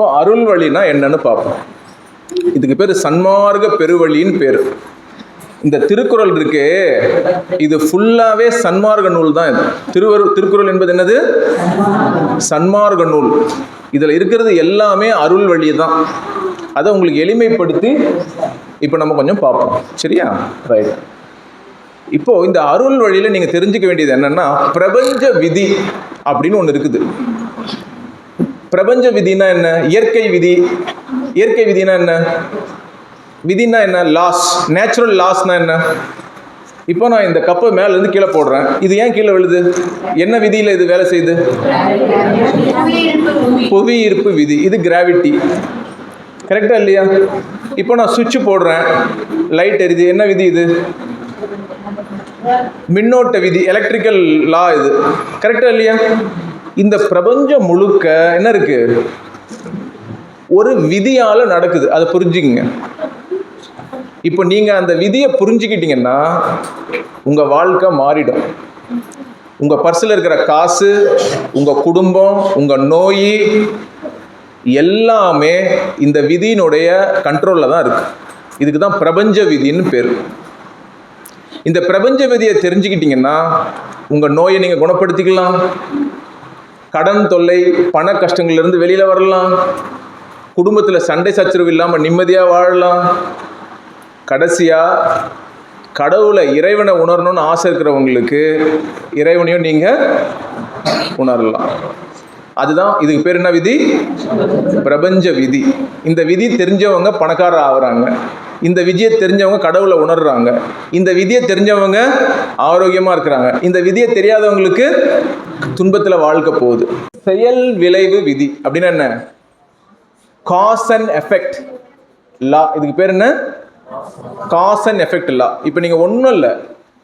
இப்போ அருள் வழினா என்னன்னு பார்ப்போம். இதுக்கு பேர் சன்மார்க்க பெருவழின்னு பேர். இந்த திருக்குறள் இருக்கே இது ஃபுல்லாவே சன்மார்க்க நூல் தான் இது. திருவரு திருக்குறள் என்பது என்னது? சன்மார்க்க நூல். இதில் இருக்கிறது எல்லாமே அருள் வழி தான் அதை உங்களுக்கு எளிமைப்படுத்தி இப்போ நம்ம கொஞ்சம் பார்ப்போம். சரியா? ரைட் இப்போ இந்த அருள் வழியில் நீங்கள் தெரிஞ்சுக்க வேண்டியது என்னன்னா பிரபஞ்ச விதி அப்படின்னு ஒன்று இருக்குது. பிரபஞ்ச விதினா என்ன? இயற்கை விதி. இயற்கை விதினா என்ன? விதினா என்ன? லாஸ் நேச்சுரல் லாஸ்னா என்ன? இப்போ நான் இந்த கப்பை மேல இருந்து கீழே போடுறேன். இது ஏன் கீழே விழுது? என்ன விதியில இது வேலை செய்யுது? புவி ஈர்ப்பு விதி. இது கிராவிட்டி கரெக்டா இல்லையா? இப்போ நான் சுவிட்ச் போடுறேன். லைட் எரியுது. என்ன விதி இது? மின்னோட்ட விதி. எலக்ட்ரிக்கல் லா இது. கரெக்டா இல்லையா? இந்த பிரபஞ்சம் முழுக்க என்ன இருக்கு? ஒரு விதியால நடக்குது. அதை புரிஞ்சுக்குங்க. இப்போ நீங்க அந்த விதியை புரிஞ்சுக்கிட்டீங்கன்னா உங்க வாழ்க்கை மாறிடும். உங்க பர்ஸில் இருக்கிற காசு உங்க குடும்பம் உங்க நோய் எல்லாமே இந்த விதியினுடைய கண்ட்ரோலில் தான் இருக்கு. இதுக்கு தான் பிரபஞ்ச விதின்னு பேர். இந்த பிரபஞ்ச விதியை தெரிஞ்சுக்கிட்டீங்கன்னா உங்க நோயை நீங்க குணப்படுத்திக்கலாம். கடன் தொல்லை பண கஷ்டங்கள்லேருந்து வெளியில் வரலாம். குடும்பத்தில் சண்டை சச்சரவு இல்லாமல் நிம்மதியாக வாழலாம். கடைசியாக கடவுளை இறைவனை உணரணும்னு ஆசை இருக்கிறவங்களுக்கு இறைவனையும் நீங்கள் உணரலாம். அதுதான் இதுக்கு பேர் என்ன விதி? பிரபஞ்ச விதி. இந்த விதி தெரிஞ்சவங்க பணக்காரர் ஆகுறாங்க. இந்த விதியை தெரிஞ்சவங்க கடவுளை உணர்றாங்க. இந்த விதியை தெரிஞ்சவங்க ஆரோக்கியமாக இருக்கிறாங்க. இந்த விதியை தெரியாதவங்களுக்கு துன்பத்தில் வாழ்க்கை போகுது. செயல் விளைவு விதி. அப்படின்னா என்ன? காஸ் அண்ட் எஃபெக்ட் லா இதுக்கு பேர் என்ன? காஸ் அண்ட் எஃபெக்ட் லா இப்போ நீங்க ஒன்றும் இல்லை.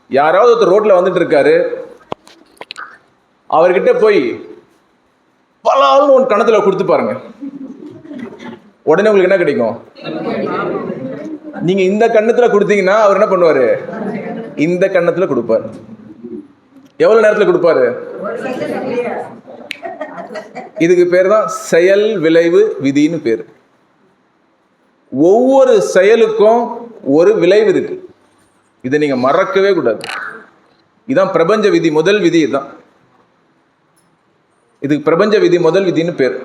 யாராவது ஒருத்தர் ரோட்டில் வந்துட்டு இருக்காரு. அவர்கிட்ட போய் பலால்னு ஒன்று கணத்துல கொடுத்து பாருங்க. உடனே உங்களுக்கு என்ன கிடைக்கும்? நீங்க இந்த கண்ணத்துல கொடுத்தீங்கன்னா அவர் என்ன பண்ணுவாரு? இந்த கண்ணத்துல கொடுப்பாரு. எவ்வளவு நேரத்துல கொடுப்பாரு? இதுக்கு பேர் தான் செயல் விளைவு விதின்னு பேர். ஒவ்வொரு செயலுக்கும் ஒரு விளைவு இருக்கு. இதை நீங்க மறக்கவே கூடாது. இதான் பிரபஞ்ச விதி முதல் விதி இதுதான். இதுக்கு பிரபஞ்ச விதி முதல் விதின்னு பேர்.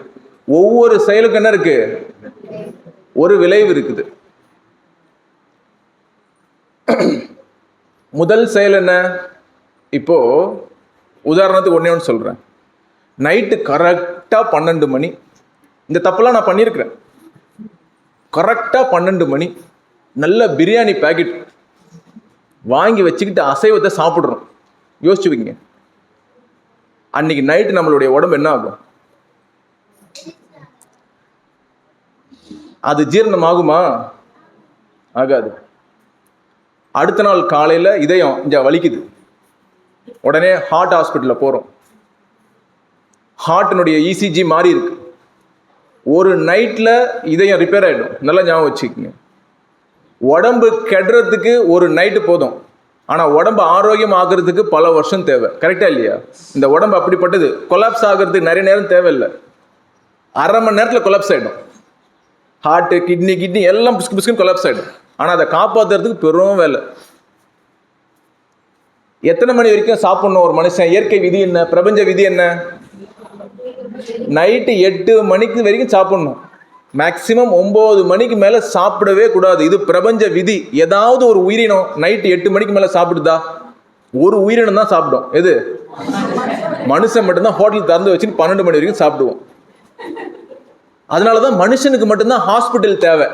ஒவ்வொரு செயலுக்கு என்ன இருக்கு? ஒரு விளைவு இருக்குது. முதல் செயல் என்ன? இப்போ உதாரணத்துக்கு ஒன்றே ஒன்று சொல்கிறேன் நைட்டு கரெக்டாக பன்னெண்டு மணி. இந்த தப்பெல்லாம் நான் பண்ணியிருக்கிறேன். கரெக்டாக பன்னெண்டு மணி. நல்ல பிரியாணி பாக்கெட் வாங்கி வச்சுக்கிட்டு அசைவத்தை சாப்பிட்றோம். யோசிச்சு வைங்க அன்னைக்கு நைட்டு நம்மளுடைய உடம்பு என்ன ஆகும்? அது ஜீரணம் ஆகுமா ஆகாது. அடுத்த நாள் காலையில் இதயம் இங்கே வலிக்குது. உடனே ஹார்ட் ஹாஸ்பிட்டலில் போகிறோம் ஹார்ட்டினுடைய இசிஜி மாறி இருக்கு. ஒரு நைட்டில் இதயம் ரிப்பேர் ஆகிடும் நல்லா ஞாபகம் வச்சுக்கோங்க. உடம்பு கெடுறதுக்கு ஒரு நைட்டு போதும். ஆனால் உடம்பு ஆரோக்கியம் ஆகிறதுக்கு பல வருஷம் தேவை. கரெக்டாக இல்லையா? இந்த உடம்பு அப்படிப்பட்டது கொலாப்ஸ் ஆகிறதுக்கு நிறைய நேரம் தேவையில்லை. அரை மணி நேரத்தில் கொலாப்ஸ் ஆகிடும் ஹார்ட்டு கிட்னி கிட்னி எல்லாம் பிஸ்கு பிஸ்குன்னு கொலாப்ஸ் ஆகிடும் ஆனால் அதை காப்பாற்றுறதுக்கு பெரும் வேலை. எத்தனை மணி வரைக்கும் சாப்பிடணும் ஒரு மனுஷன்? இயற்கை விதி என்ன? பிரபஞ்ச விதி என்ன? நைட்டு எட்டு மணிக்கு வரைக்கும் சாப்பிடணும். மேக்சிமம் ஒம்பது மணிக்கு மேலே சாப்பிடவே கூடாது. இது பிரபஞ்ச விதி. ஏதாவது ஒரு உயிரினம் நைட்டு எட்டு மணிக்கு மேலே சாப்பிடுதா? ஒரு உயிரினம் தான் சாப்பிடும். எது? மனுஷன் மட்டும்தான் ஹோட்டல் திறந்து வச்சுன்னு பன்னெண்டு மணி வரைக்கும் சாப்பிடுவோம். அதனால தான் மனுஷனுக்கு மட்டும்தான் ஹாஸ்பிட்டல் தேவை.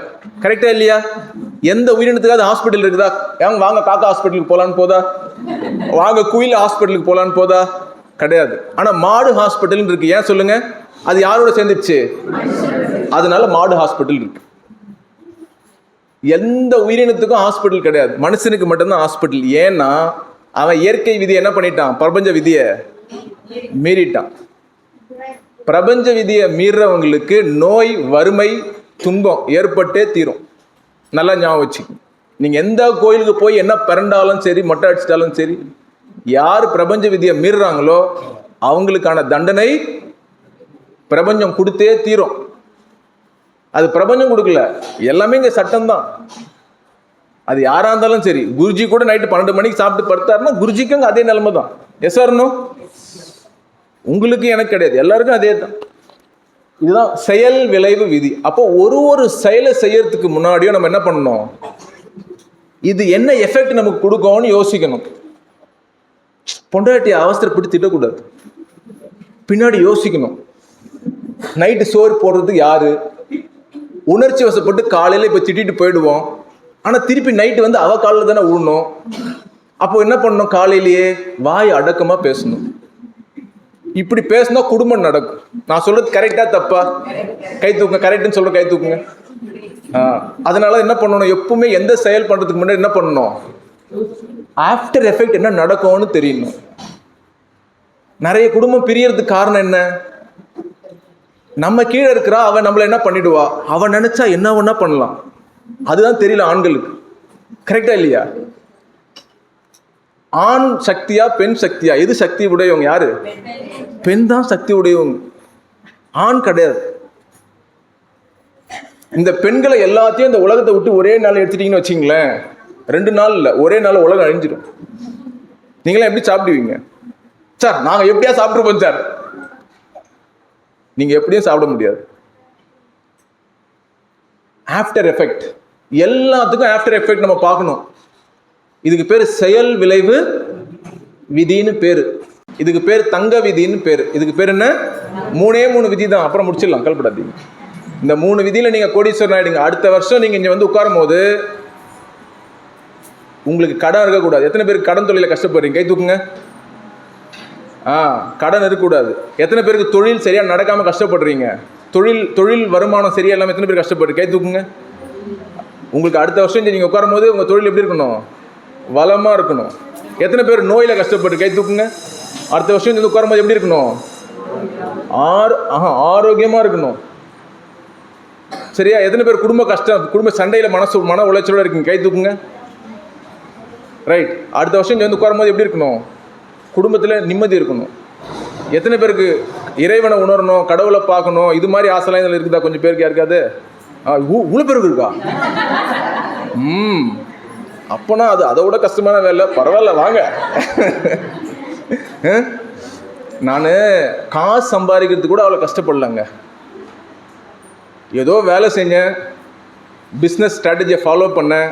கரெக்டா இல்லையா? எந்த உயிரினத்துக்காவது ஹாஸ்பிட்டல் இருக்குதா? ஏன் வாங்க காக்கா ஹாஸ்பிட்டலுக்கு போகலான்னு போதா? வாங்க குயில் ஹாஸ்பிட்டலுக்கு போகலான்னு போதா? கிடையாது. ஆனால் மாடு ஹாஸ்பிட்டல் இருக்கு. ஏன் சொல்லுங்க? அது யாரோட சேர்ந்துச்சு? அதனால மாடு ஹாஸ்பிட்டல் இருக்கு. எந்த உயிரினத்துக்கும் ஹாஸ்பிட்டல் கிடையாது. மனுஷனுக்கு மட்டும்தான் ஹாஸ்பிட்டல் ஏன்னா அவன் இயற்கை விதியை என்ன பண்ணிட்டான்? பிரபஞ்ச விதியை மீறிட்டான். பிரபஞ்ச விதியை மீறவங்களுக்கு நோய் வறுமை துன்பம் ஏற்பட்டே தீரும். நல்லா ஞாபகம் வச்சு நீங்கள் எந்த கோயிலுக்கு போய் என்ன பிறண்டாலும் சரி மொட்டை அடிச்சிட்டாலும் சரி யார் பிரபஞ்ச விதியை மீறுறாங்களோ அவங்களுக்கான தண்டனை பிரபஞ்சம் கொடுத்தே தீரும். அது பிரபஞ்சம் கொடுக்கல. எல்லாமே இங்கே சட்டம்தான். அது யாராக இருந்தாலும் சரி குருஜி கூட நைட்டு பன்னெண்டு மணிக்கு சாப்பிட்டு படுத்தாருன்னா குருஜிக்கும் அதே நிலைமை தான் எஸ் ஆர்னோ உங்களுக்கு எனக்கு கிடையாது. எல்லாருக்கும் அதே தான் இதுதான் செயல் விளைவு விதி. அப்போ ஒரு ஒரு செயலை செய்யறதுக்கு முன்னாடியும் நம்ம என்ன பண்ணணும்? இது என்ன எஃபெக்ட் நமக்கு கொடுக்கும்னு யோசிக்கணும். பொண்டாட்டி அவசரப்பட்டு திட்டக்கூடாது. பின்னாடி யோசிக்கணும். நைட்டு சோறு போடுறதுக்கு யாரு? உணர்ச்சி வசப்பட்டு காலையில் இப்போ திட்டிட்டு போயிடுவோம். ஆனால் திருப்பி நைட்டு வந்து அவ காலில் தானே விழணும் அப்போ என்ன பண்ணணும்? காலையிலேயே வாய் அடக்கமாக பேசணும். இப்படி பேசினா குடும்பம் நடக்கும். நான் சொல்றது கரெக்டா தப்பா? கை தூக்குங்க கரெக்டுன்னு சொல்ற கை தூக்குங்க. அதனால என்ன பண்ணணும்? எப்பவுமே எந்த செயல் பண்றதுக்கு முன்னாடி என்ன பண்ணணும்? ஆஃப்டர் எஃபெக்ட் என்ன நடக்கும்னு தெரியணும். நிறைய குடும்பம் பிரியறதுக்கு காரணம் என்ன? நம்ம கீழே இருக்கிறா அவன் நம்மள என்ன பண்ணிடுவா? அவன் நினைச்சா என்ன ஒன்றா பண்ணலாம்? அதுதான் தெரியல ஆண்களுக்கு. கரெக்டா இல்லையா? ஆண் சக்தியா பெண் சக்தியா? எது சக்தி உடையவங்க? யாரு? பெண் தான் சக்தி உடையவங்க. ஆண் கிடையாது. இந்த பெண்களை எல்லாத்தையும் இந்த உலகத்தை விட்டு ஒரே நாள் எடுத்துட்டீங்கன்னு வச்சிங்களேன் ரெண்டு நாள் இல்லை ஒரே நாள் உலகம் அழிஞ்சிடும். நீங்களாம் எப்படி சாப்பிடுவீங்க? சார் நாங்கள் எப்படியா சாப்பிட்ருப்போம் சார்? நீங்கள் எப்படியும் சாப்பிட முடியாது. ஆஃப்டர் எஃபெக்ட் எல்லாத்துக்கும் ஆஃப்டர் எஃபெக்ட் நம்ம பார்க்கணும். இதுக்கு பேர் செயல் விளைவு விதின்னு பேர். இதுக்கு பேர் தங்க விதின்னு பேர். இதுக்கு பேர் என்ன? மூணே மூணு விதி தான் அப்புறம் முடிச்சிடலாம். கல்படாதீங்க இந்த மூணு விதியில் நீங்கள் கோடீஸ்வரன் ஆயிடுங்க. அடுத்த வருஷம் நீங்கள் இங்கே வந்து உட்காரும் போது உங்களுக்கு கடன் இருக்கக்கூடாது. எத்தனை பேருக்கு கடன் தொழிலில் கஷ்டப்படுறீங்க? கை தூக்குங்க. ஆ கடன் இருக்கக்கூடாது. எத்தனை பேருக்கு தொழில் சரியாக நடக்காமல் கஷ்டப்படுறீங்க? தொழில் தொழில் வருமானம் சரியா இல்லாமல் எத்தனை பேர் கஷ்டப்படுறீங்க கை தூக்குங்க? உங்களுக்கு அடுத்த வருஷம் நீங்கள் உட்காரும் போது உங்கள் தொழில் எப்படி இருக்கணும்? வளமாக இருக்கணும். எத்தனை பேர் நோயில் கஷ்டப்பட்டு கை தூக்குங்க? அடுத்த வருஷம் இங்க உட்காரும் போது எப்படி இருக்கணும்? ஆர் ஆஹா ஆரோக்கியமாக இருக்கணும். சரியா? எத்தனை பேர் குடும்ப கஷ்டம் குடும்ப சண்டையில் மனசு மன உளைச்சலோட இருக்கீங்க? கை தூக்குங்க. ரைட் அடுத்த வருஷம் இங்க வந்து உட்காரும்போது எப்படி இருக்கணும்? குடும்பத்தில் நிம்மதி இருக்கணும். எத்தனை பேருக்கு இறைவனை உணரணும் கடவுளை பார்க்கணும் இது மாதிரி ஆசைலாம் இதில் இருக்குதா? கொஞ்சம் பேருக்கு யாருக்காது ஆ, இவ்வளோ இவ்வளோ பேருக்கு இருக்கா? ம். அப்போனா அது அதை விட கஷ்டமான வேலை. பரவாயில்ல வாங்க. நான் காசு சம்பாதிக்கிறதுக்கு கூட அவ்வளோ கஷ்டப்படலங்க. ஏதோ வேலை செஞ்சேன் பிஸ்னஸ் ஸ்ட்ராட்டஜியை ஃபாலோ பண்ணேன்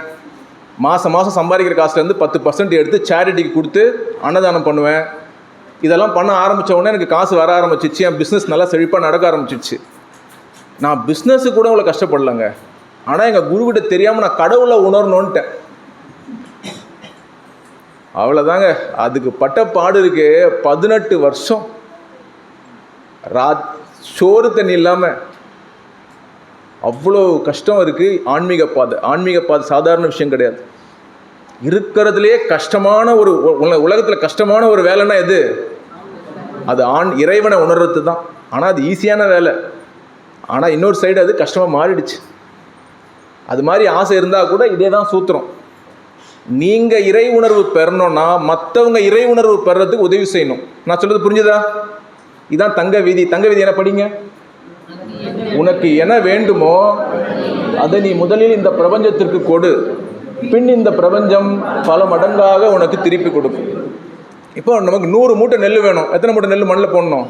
மாதம் மாதம் சம்பாதிக்கிற காசுலேருந்து பத்து பர்சன்ட் எடுத்து சேரிட்டிக்கு கொடுத்து அன்னதானம் பண்ணுவேன். இதெல்லாம் பண்ண ஆரம்பித்த உடனே எனக்கு காசு வர ஆரம்பிச்சிச்சு. என் பிஸ்னஸ் நல்லா செழிப்பாக நடக்க ஆரம்பிச்சிச்சு. நான் பிஸ்னஸு கூட அவ்வளோ கஷ்டப்படலைங்க. ஆனால் எங்கள் குருக்கிட்ட தெரியாமல் நான் கடவுளை உணரணுன்ட்டேன் அவ்வளோதாங்க அதுக்கு பட்ட பாடு இருக்கு பதினெட்டு வருஷம். ராத் சோறு தண்ணி இல்லாமல் அவ்வளோ கஷ்டம் இருக்குது ஆன்மீக பாதை ஆன்மீக பாதை சாதாரண விஷயம் கிடையாது. இருக்கிறதுலேயே கஷ்டமான ஒரு உலகத்தில் கஷ்டமான ஒரு வேலைன்னா எது? அது ஆண் இறைவனை உணர்றது தான். ஆனால் அது ஈஸியான வேலை. ஆனால் இன்னொரு சைடு அது கஷ்டமாக மாறிடுச்சு. அது மாதிரி ஆசை இருந்தால் கூட இதே தான் சூத்திரம். நீங்கள் இறை உணர்வு பெறணும்னா மற்றவங்க இறை உணர்வு பெறறதுக்கு உதவி செய்யணும். நான் சொல்கிறது புரிஞ்சுதா? இதுதான் தங்க வீதி. தங்க வீதி என்ன படிங்க? உனக்கு என்ன வேண்டுமோ அதை நீ முதலில் இந்த பிரபஞ்சத்திற்கு கொடு. பின் இந்த பிரபஞ்சம் பல மடங்காக உனக்கு திருப்பி கொடுக்கும். இப்போ நமக்கு நூறு மூட்டை நெல் வேணும். எத்தனை மூட்டை நெல் மண்ணில் போடணும்?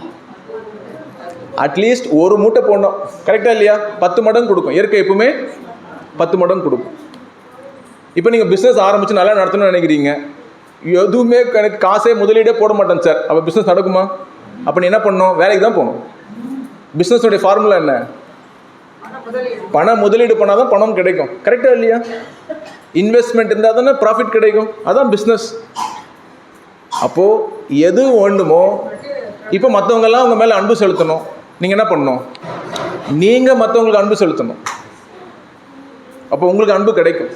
அட்லீஸ்ட் ஒரு மூட்டை போடணும். கரெக்டாக இல்லையா? பத்து மடங்கு கொடுக்கும். இயற்கை எப்பவுமே பத்து மடங்கு கொடுக்கும். இப்போ நீங்கள் பிஸ்னஸ் ஆரம்பித்து நல்லா நடத்தணும்னு நினைக்கிறீங்க. எதுவுமே எனக்கு காசே முதலீடே போட மாட்டேன் சார் அப்போ பிஸ்னஸ் நடக்குமா? அப்போ நீ என்ன பண்ணணும்? வேலைக்கு தான் போகணும். பிஸ்னஸோடைய ஃபார்முலா என்ன? பண முதலீடு பண்ணால் தான் பணம் கிடைக்கும். கரெக்டாக இல்லையா? இன்வெஸ்ட்மெண்ட் இருந்தால் தானே ப்ராஃபிட் கிடைக்கும். அதான் பிஸ்னஸ் அப்போது எது வேண்டுமோ இப்போ மற்றவங்கெல்லாம் உங்கள் மேலே அன்பு செலுத்தணும். நீங்கள் என்ன பண்ணணும்? நீங்கள் மற்றவங்களுக்கு அன்பு செலுத்தணும். அப்போ உங்களுக்கு அன்பு கிடைக்கும்.